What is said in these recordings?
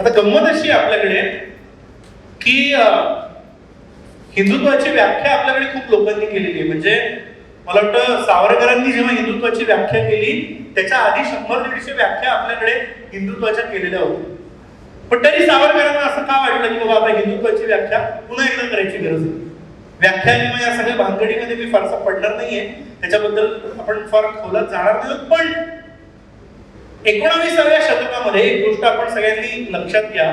आता गंमत अशी आहे आपल्याकडे की हिंदुत्वाची व्याख्या आपल्याकडे खूप लोकांनी केलेली आहे. म्हणजे मला वाटतं सावरकरांनी जेव्हा हिंदुत्वाची व्याख्या केली त्याच्या आधी शंभर दीडशे व्याख्या आपल्याकडे हिंदुत्वाच्या केलेल्या होत्या. पण तरी सावरकरांना असं का वाटलं की बाबा आता हिंदुत्वाची व्याख्या पुन्हा एकदा करायची गरज आहे? व्याख्या किंवा या सगळ्या भानगडीमध्ये मी फारसा पडणार नाहीये. त्याच्याबद्दल आपण फार खोलात जाणार नाही पण एकोणावीसाव्या शतकामध्ये एक गोष्ट आपण सगळ्यांनी लक्षात घ्या.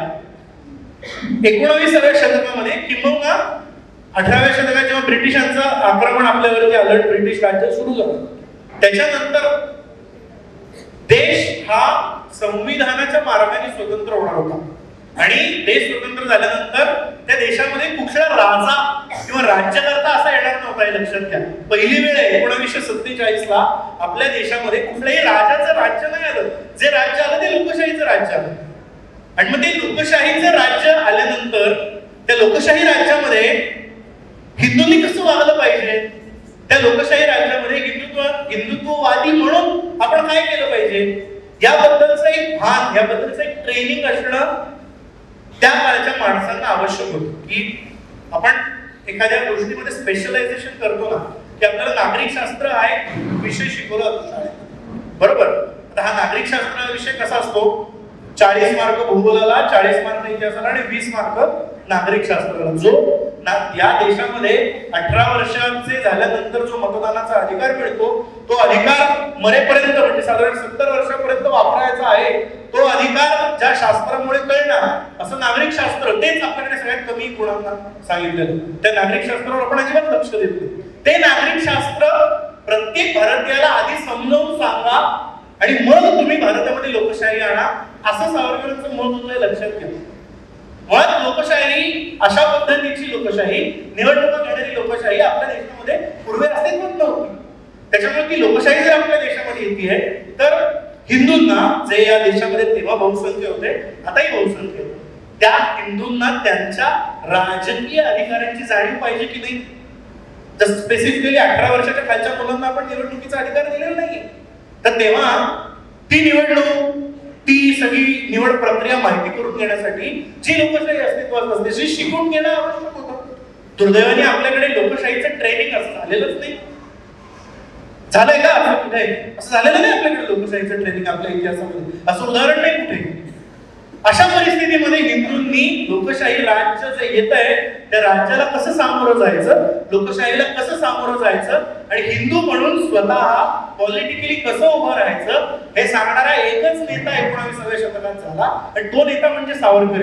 एकोणावीसाव्या शतकामध्ये किंबहुना अठराव्या शतकात जेव्हा ब्रिटिशांचं आक्रमण आपल्यावरती आलं ब्रिटिश राज्य सुरू झालं. त्याच्यानंतर देश हा संविधानाच्या मार्गाने स्वतंत्र होणार होता. आणि देश स्वतंत्र झाल्यानंतर त्या देशामध्ये कुठला राजा किंवा राज्यकर्ता असा येणार नव्हता हे लक्षात घ्या. पहिली वेळ आहे एकोणावीसशे सत्तेचाळीस ला आपल्या देशामध्ये कुठल्याही राजाचं राज्य नाही आलं. जे राज्य आलं ते लोकशाहीचं राज्य आलं. आणि मग ते लोकशाहीचं राज्य आल्यानंतर त्या लोकशाही राज्यामध्ये हिंदूंनी कसं वागलं पाहिजे? त्या लोकशाही राज्यामध्ये हिंदुत्व हिंदुत्ववादी म्हणून आपण काय केलं पाहिजे? याबद्दलचं एक भान याबद्दलचं एक ट्रेनिंग असणं त्या माणसांना आवश्यक होतं. की आपण एखाद्या गोष्टीमध्ये स्पेशलायझेशन करतो ना की आपल्याला नागरिक शास्त्र हा एक विषय शिकवला जातो शाळेत. बरोबर? आता हा नागरिक शास्त्र विषय कसा असतो? चाळीस मार्क भूगोलाला चाळीस मार्क इतिहासाला आणि वीस मार्क नागरिक शास्त्राला. जो ना या देशामध्ये अठरा वर्षांचे झाल्यानंतर जो मतदानाचा अधिकार मिळतो तो अधिकार मरेपर्यंत म्हणजे साधारण सत्तर वर्षापर्यंत वापरायचा आहे तो अधिकार ज्या शास्त्रामुळे कळणार असं नागरिक शास्त्र तेच आपल्याकडे सगळ्यात कमी गुणांना सांगितलेलं. त्या नागरिक शास्त्रावर आपण अजिबात लक्ष देत नाही. ते नागरिक शास्त्र प्रत्येक भारतीयाला आधी समजावून सांगा आणि मग तुम्ही भारतामध्ये लोकशाही आणा असं सावरकरांचं मत होतं लक्षात घ्या. मुळात लोकशाही अशा पद्धतीची लोकशाही निवडणुका घेणारी लोकशाही आपल्या देशामध्ये पूर्वी अस्तित्वात नव्हती. त्याच्यामुळे ती लोकशाही जर आपल्या देशामध्ये येते तर हिंदूंना जे या देशामध्ये तेव्हा बहुसंख्य होते आताही बहुसंख्य होते. त्या हिंदूंना त्यांच्या राजकीय अधिकारांची जाणीव पाहिजे की नाही? जसं स्पेसिफिकली अठरा वर्षाच्या खालच्या मुलांना आपण निवडणुकीचा अधिकार दिलेला नाहीये. तर तेव्हा ती निवडणूक ती सगळी निवड प्रक्रिया माहिती करून घेण्यासाठी जी लोकशाही अस्तित्वात असते जी शिकून घेणं आवश्यक होतं. दुर्दैवाने आपल्याकडे लोकशाहीचं ट्रेनिंग असं झालेलंच नाही. झालंय का? असं कुठे असं झालेलं नाही आपल्याकडे लोकशाहीचं ट्रेनिंग आपल्या इतिहासामध्ये. असं उदाहरण नाही कुठे. अशा परिस्थितीमध्ये हिंदूंनी लोकशाही राज्य जे येत आहे त्या राज्याला कसं सामोरं जायचं? लोकशाहीला कसं सामोरं जायचं? आणि हिंदू म्हणून स्वतः पॉलिटिकली कसं उभं राहायचं? हे सांगणारा एकच नेता एकोणावीसाव्या शतकात झाला. आणि तो नेता म्हणजे सावरकर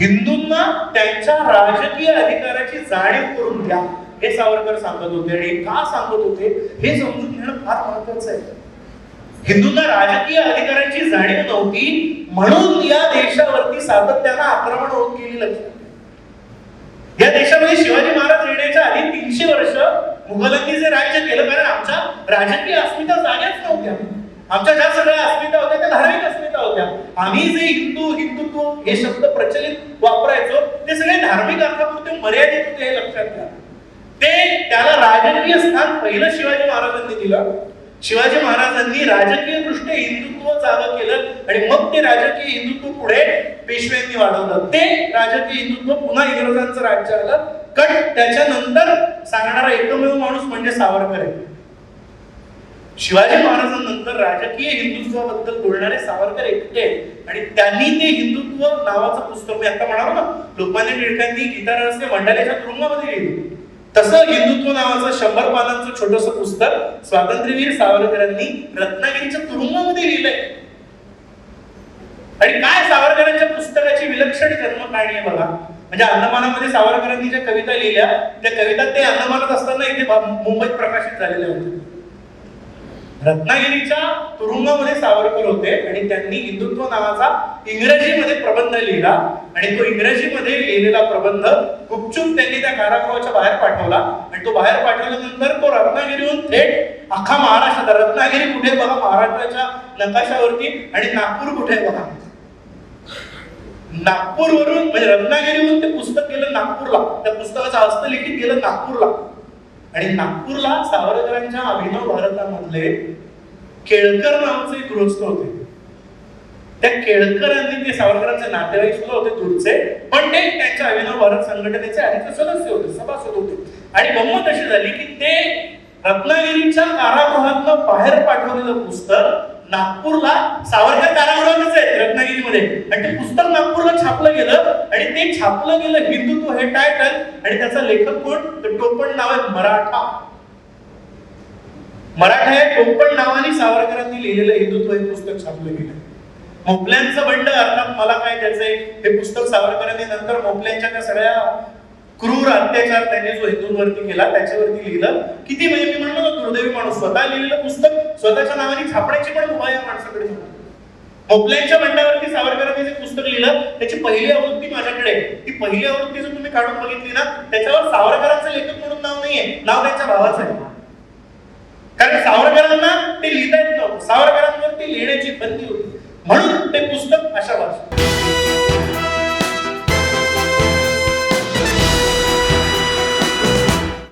हिंदूंना त्यांच्या राजकीय अधिकाराची जाणीव करून द्या. हे सावरकर सांगत होते आणि का सांगत होते हे समजून घेणं फार महत्वाचं आहे. हिंदूंना राजकीय अधिकारांची जाणीव नव्हती म्हणून या देशावरती सातत्यानं आक्रमण होत गेली लक्षात या देशामध्ये शिवाजी महाराज येण्याच्या आधी तीनशे वर्ष मुघलांनी जे राज्य केलं कारण आमच्या राजकीय अस्मिता जाग्याच नव्हत्या. आमच्या ज्या सगळ्या अस्मिता होत्या त्या धार्मिक अस्मिता होत्या. आम्ही जे हिंदू हिंदुत्व हे शब्द प्रचलित वापरायचो ते सगळे धार्मिक अर्थापुरते मर्यादित होते हे लक्षात राजकीय स्थान पहिलं शिवाजी महाराजांनी दिलं. शिवाजी महाराजांनी राजकीय दृष्ट्या हिंदुत्व जागं केलं आणि मग ते राजकीय हिंदुत्व पुढे पेशव्यांनी वाढवलं. ते राजकीय हिंदुत्व पुन्हा इंग्रजांचं राज्य आलं. कट त्याच्यानंतर सांगणारा एकमेव माणूस म्हणजे सावरकर आहे. शिवाजी महाराजांनंतर राजकीय हिंदुत्वाबद्दल बोलणारे सावरकर एकटे आणि त्यांनी ते हिंदुत्व नावाचं पुस्तक मी आता म्हणालो ना लोकमान्य टिळकांनी गीता रहस्य मंडाल्याच्या तुरुंगामध्ये लिहिलं. तसं हिंदुत्व नावाचं शंभर पानांचं छोटस पुस्तक स्वातंत्र्यवीर सावरकरांनी रत्नागिरीच्या तुरुंगामध्ये लिहिलंय. आणि काय सावरकरांच्या पुस्तकाची विलक्षण जन्म कहाणी आहे बघा. म्हणजे अंदमानामध्ये सावरकरांनी ज्या कविता लिहिल्या त्या कविता ते अंदमानात असताना इथे मुंबईत प्रकाशित झालेल्या होत्या. रत्नागिरीच्या तुरुंगामध्ये सावरकर होते आणि त्यांनी हिंदुत्व नावाचा इंग्रजीमध्ये प्रबंध लिहिला. आणि तो इंग्रजीमध्ये लिहिलेला प्रबंध गुपचूप त्यांनी त्या कारागृहाच्या बाहेर पाठवला. आणि तो बाहेर पाठवल्यानंतर तो रत्नागिरीहून थेट अख्खा महाराष्ट्रात रत्नागिरी कुठे बघा महाराष्ट्राच्या नकाशावरती आणि नागपूर कुठे बघा? नागपूरवरून म्हणजे रत्नागिरीहून ते पुस्तक गेलं नागपूरला. त्या पुस्तकाचं हस्तलिखित गेलं नागपूरला. आणि नागपूरला सावरकरांच्या अभिनव भारतामधले केळकर नावाचे एक गृहस्थ होते. त्या केळकरांनी ते सावरकरांचे नातेवाईक सुद्धा होते दूरचे पण ते त्यांच्या अभिनव भारत संघटनेचे आधीचे सदस्य होते सभासद होते. आणि गंमत अशी झाली की ते रत्नागिरीच्या कारागृहातनं बाहेर पाठवलेलं पुस्तक नागपूरला सावरकर कारागृहातच आहे रत्नागिरीमध्ये. आणि ते पुस्तक नागपूरला छापलं गेलं आणि ते छापलं गेलं हिंदुत्व हे टायटल आणि त्याचा लेखक कोण? तर टोपण नाव आहे मराठा. मराठा या टोपण नावाने सावरकरांनी लिहिलेलं हिंदुत्व हे पुस्तक छापलं गेलं. मोपल्यांचं बंड अर्थात मला काय त्याचे हे पुस्तक सावरकरांनी नंतर मोपल्यांच्या त्या सगळ्या क्रूर अत्याचार त्यांनी जो हिंदूंवरती केला त्याच्यावरती लिहिलं. किती म्हणजे मी म्हणलो ना दुर्दैवी माणूस. स्वतः लिहिलेलं पुस्तक स्वतःच्या नावाने छापण्याची पण मुभा या माणसाकडे नव्हती. मोपल्यांच्या सावरकरांनी जे पुस्तक लिहिलं त्याची पहिली आवृत्ती माझ्याकडे ती पहिली आवृत्ती जर तुम्ही काढून बघितली ना त्याच्यावर सावरकरांचं लेखक म्हणून नाव नाहीये. नाव त्यांच्या भावाचं आहे. कारण सावरकरांना